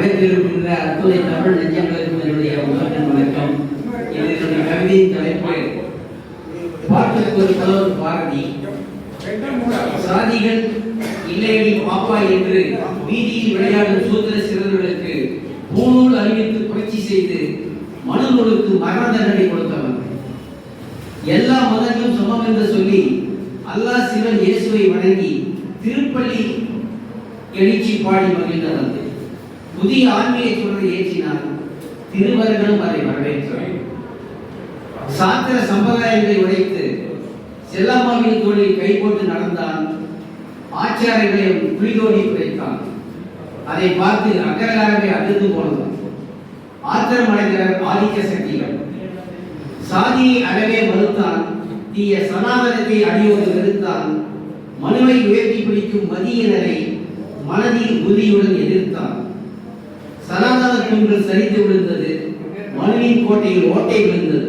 அரங்கில் அத்துணை தமிழ் நெஞ்சங்களுக்கு என்னுடைய முதல் வணக்கம். இது என்னுடைய கவிதையின் தலைப்பு பாட்டுக்கு ஒரு பாரதி. சாதிகள் இல்லையடி பாப்பா என்று வீதியில் விளையாடும் சூத்திர சிறர்களுக்கு பூநூல் அறிவித்து புரட்சி செய்து மனுநூலுக்கு மரண தண்டனை கொடுத்தவர் எல்லா மதங்களும் சமம் என்று சொல்லி அல்லாஹ் சிவன் இயேசுவை வணங்கி திருப்பள்ளி எழுச்சி பாடி மகிழ்ந்தவன் புதிய ஆன்மீக சொல்லை ஏற்றினார். திருவர்களும் அதை வரவேற்றார் சாத்திர சம்பிரதாயங்களை உடைத்து செல்லம்மாவின் தோழில் கை போட்டு நடந்தான். ஆச்சாரங்களையும் புலிதோடி உடைத்தான் அதை பார்த்து அக்கரகாரமே அதிர்ந்து ஆத்திரம் அடைந்தனர் ஆதிக்க சக்திகள். சாதியை அறவே மறுத்தான். தீய சனாதனத்தை அடியோடு வெறுத்தான் மனுவை உயர்த்தி பிடிக்கும் மதியினரை மனதில் உறுதியுடன் எதிர்த்தான். சனாதன தூண்கள் சரிந்து விழுந்தது. மனுவின் கோட்டையில் ஓட்டை விழுந்தது.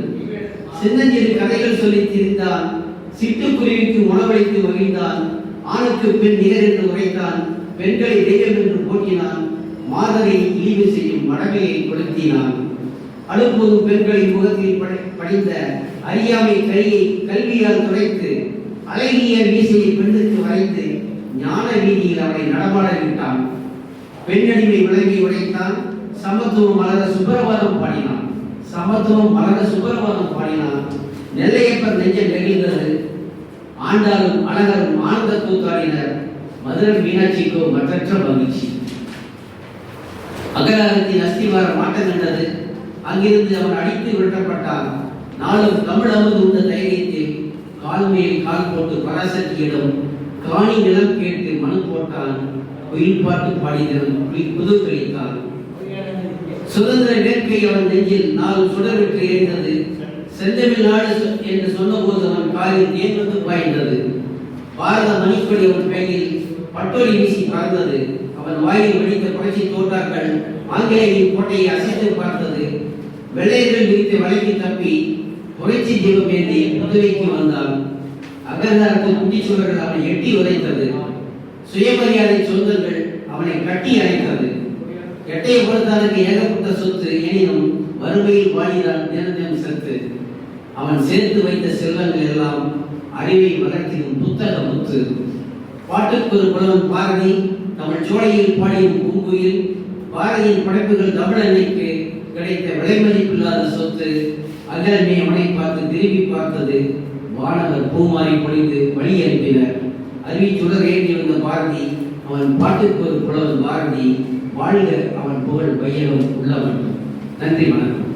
சின்னஞ்சிறு கதைகள் சொல்லி திரிந்தான். சிட்டுக்குருவிக்கு உணவளித்து மகிழ்ந்தான். ஆணுக்கு பெண் நிகர் என்று உரைத்தான். பெண்களை தெய்வம் என்று போற்றினான். மாதரை இழிவு செய்யும் மடமையை கொளுத்தினான். அழுப்பது பெண்களின் முகத்தில் படிந்த அறியாமை கையை கல்வியால் துடைத்து அழகிய மீசையை பெண்ணுக்கு வரைந்து ஞான வீதியில் அவரை நடமாட விட்டான். பெண்ணடிமை விளங்கி உடைத்தான் சமத்துவம் மலர சுப்பிரவாதம் பாடினான் சமத்துவம் மலர சுப்பிரவாதம் பாடினான் நெல்லையப்பர் நெஞ்சம் நெகிழ்ந்தது. ஆண்டாலும் அழகரும் ஆனந்த கூத்தாடினர். மதுரை மீனாட்சிக்கோ மற்றற்ற மகிழ்ச்சி. அகராரத்தின் அஸ்திவாரம் மாட்டம் கண்டது. அங்கிருந்து அவன் அடித்து விரட்டப்பட்டான். நாளும் தமிழ் அமர்ந்து உண்ட தைரியத்தில் கால் மேல் கால் போட்டு பராசக்தியிடம் காணி நிலம் கேட்டு மனு போட்டான் குயில் பாட்டு பாடினவன் புது கழித்தான் சுதந்திர வேட்கை அவன் நெஞ்சில் நாலு சுடர்விட்டு எரிந்தது செந்தமிழ் நாடு என்று சொன்னபோது அவன் காலில் தேன் பாய்ந்தது. பாரத மணிப்படி அவன் கையில் பட்டோலி வீசி பறந்தது. அவன் வாயில் வெடித்த புரட்சி தோட்டாக்கள் ஆங்கிலேயின் கோட்டையை அசைத்து பார்த்தது. வெள்ளையர்கள் விரித்து வளைக்கு தப்பி புரட்சி தீபம் ஏந்தி புதுவைக்கு வந்தான். அகங்காரத்து குட்டிச்சுவர்கள் அவனை எட்டி உதைத்தது. சுயமரியாதை சொந்தங்கள் அவனை கட்டி அணைத்தது. எட்டை பொறுத்தானுக்கு ஏகப்பட்ட சொத்து எனினும் வறுமையில் வாழினால் நிரந்தரம் செலுத்து அவன் சேர்த்து வைத்த செல்வங்கள் எல்லாம் அறிவை வளர்த்திடும் புத்தக முத்து. பாட்டுக்கு ஒரு புலவன் பாரதி தமிழ் சோலையில் பாடியும் பூங்குயில் பாரதியின் படைப்புகள் தமிழன்னைக்கு கிடைத்த விலைமதிப்பில்லாத சொத்து அகலமே அவனை பார்த்து திரும்பி பார்த்தது வானவர் பூமாரி பொழிந்து வழி அனுப்பினர் அருவி சுடர் ஏற்றி வந்த பாரதி அவன் பாட்டுக்கு ஒரு புலவன் பாரதி வாழ்க அவன் புகழ் பையனும் உள்ளவன் நன்றி வணக்கம்.